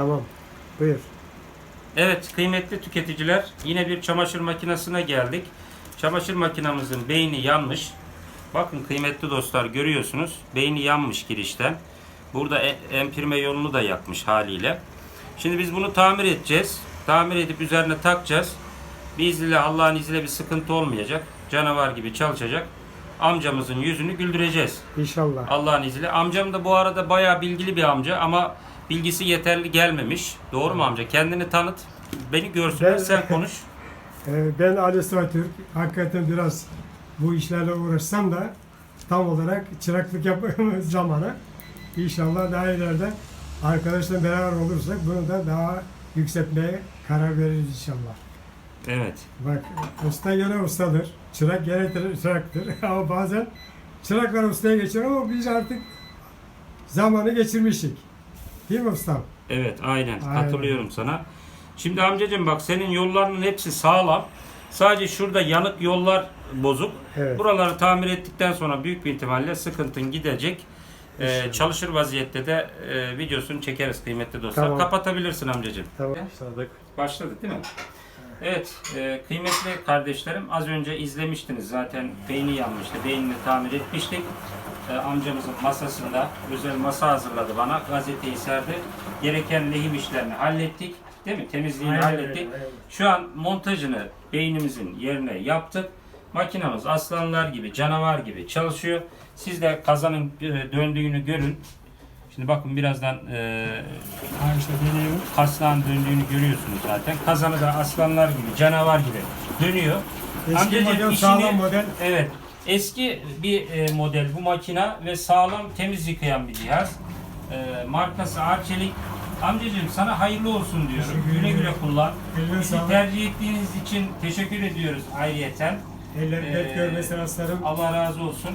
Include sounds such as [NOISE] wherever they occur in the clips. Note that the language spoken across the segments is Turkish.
Tamam. Buyur. Evet kıymetli tüketiciler yine bir çamaşır makinesine geldik. Çamaşır makinamızın beyni yanmış. Bakın kıymetli dostlar görüyorsunuz beyni yanmış girişten. Burada e- empirme yolunu da yakmış haliyle. Şimdi biz bunu tamir edeceğiz. Tamir edip üzerine takacağız. Biiznillah Allah'ın izniyle bir sıkıntı olmayacak. Canavar gibi çalışacak. Amcamızın yüzünü güldüreceğiz. İnşallah. Allah'ın izniyle. Amcam da bu arada bayağı bilgili bir amca ama bilgisi yeterli gelmemiş. Doğru mu amca? Kendini tanıt. Beni görsünler Ben- sen konuş. [LAUGHS] Ee, ben Ali Soytürk. Hakikaten biraz bu işlerle uğraşsam da tam olarak çıraklık yapma [LAUGHS] zamanı. İnşallah daha ileride arkadaşla beraber olursak bunu da daha yükseltmeye karar veririz inşallah. Evet. Bak usta gene ustadır. Çırak gene tır- çıraktır. [LAUGHS] ama bazen çıraklar ustaya geçiyor ama biz artık zamanı geçirmiştik. Değil mi ustam? Evet aynen. Aynen. Katılıyorum sana. Şimdi amcacığım bak senin yollarının hepsi sağlam. Sadece şurada yanık yollar bozuk. Evet. Buraları tamir ettikten sonra büyük bir ihtimalle sıkıntın gidecek. Ee, çalışır vaziyette de e, videosunu çekeriz kıymetli dostlar. Tamam. Kapatabilirsin amcacığım. Tamam. Başladık değil mi? Evet, e, kıymetli kardeşlerim az önce izlemiştiniz zaten beyni yanmıştı, beynini tamir etmiştik. E, amcamızın masasında özel masa hazırladı bana, gazeteyi serdi. Gereken lehim işlerini hallettik, değil mi? Temizliğini Aynen hallettik. aynen. Şu an montajını beynimizin yerine yaptık. Makinamız aslanlar gibi, canavar gibi çalışıyor. Siz de kazanın e, döndüğünü görün. Şimdi bakın birazdan e, kasnağın döndüğünü görüyorsunuz zaten. Kazanı da aslanlar gibi, canavar gibi dönüyor. Eski Amcacığım model, işini- sağlam model. Evet. Eski bir e, model bu makina ve sağlam temiz yıkayan bir cihaz. E, markası Arçelik. Amcacığım sana hayırlı olsun diyorum. Güle güle kullan. Bizi sağlık. tercih ettiğiniz için teşekkür ediyoruz ayrıyeten. Eller Ee, dert görmesin aslanım. Allah razı olsun.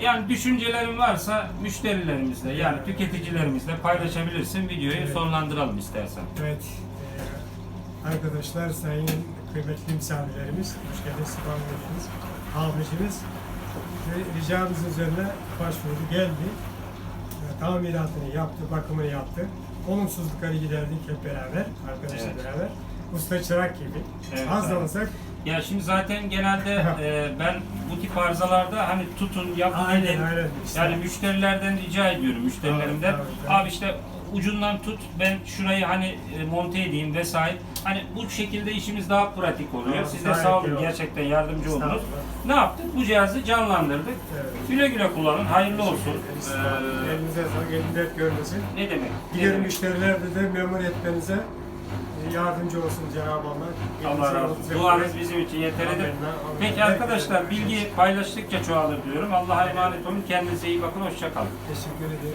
Yani düşüncelerin varsa müşterilerimizle yani tüketicilerimizle paylaşabilirsin. Videoyu Evet. sonlandıralım istersen. Evet. Arkadaşlar, sayın kıymetli misafirlerimiz, hoş geldiniz. Abicimiz ve ricamız üzerine başvurdu, geldi. Eee, Tamiratını yaptı, bakımını yaptı. Olumsuzlukları giderdik hep beraber, arkadaşlar Evet. beraber. Usta çırak gibi. Evet, Az da olsak Ya şimdi zaten genelde e, ben bu tip arızalarda hani tutun yapın Aynen, edin. aynen. İşte. Yani müşterilerden rica ediyorum müşterilerimden. Tabii, tabii, tabii. Abi işte ucundan tut ben şurayı hani e, monte edeyim vesaire. Hani bu şekilde işimiz daha pratik oluyor. Tamam, Siz de gayet sağ iyi olun oldu. gerçekten yardımcı oldunuz. Estağfurullah. Ne yaptık? Bu cihazı canlandırdık. Evet. Güle güle kullanın. Hayırlı olsun. Ee, Elinize sağlık, elin dert görmesin. ne demek? Ne Diğer demek? müşterilerde de memur etmenize yardımcı olsun Cenab-ı Allah. Allah razı olsun. Duanız bizim için yeterlidir. Peki arkadaşlar bilgi paylaştıkça çoğalır diyorum. Allah'a emanet olun. Kendinize iyi bakın. Hoşça kalın. Teşekkür ederim.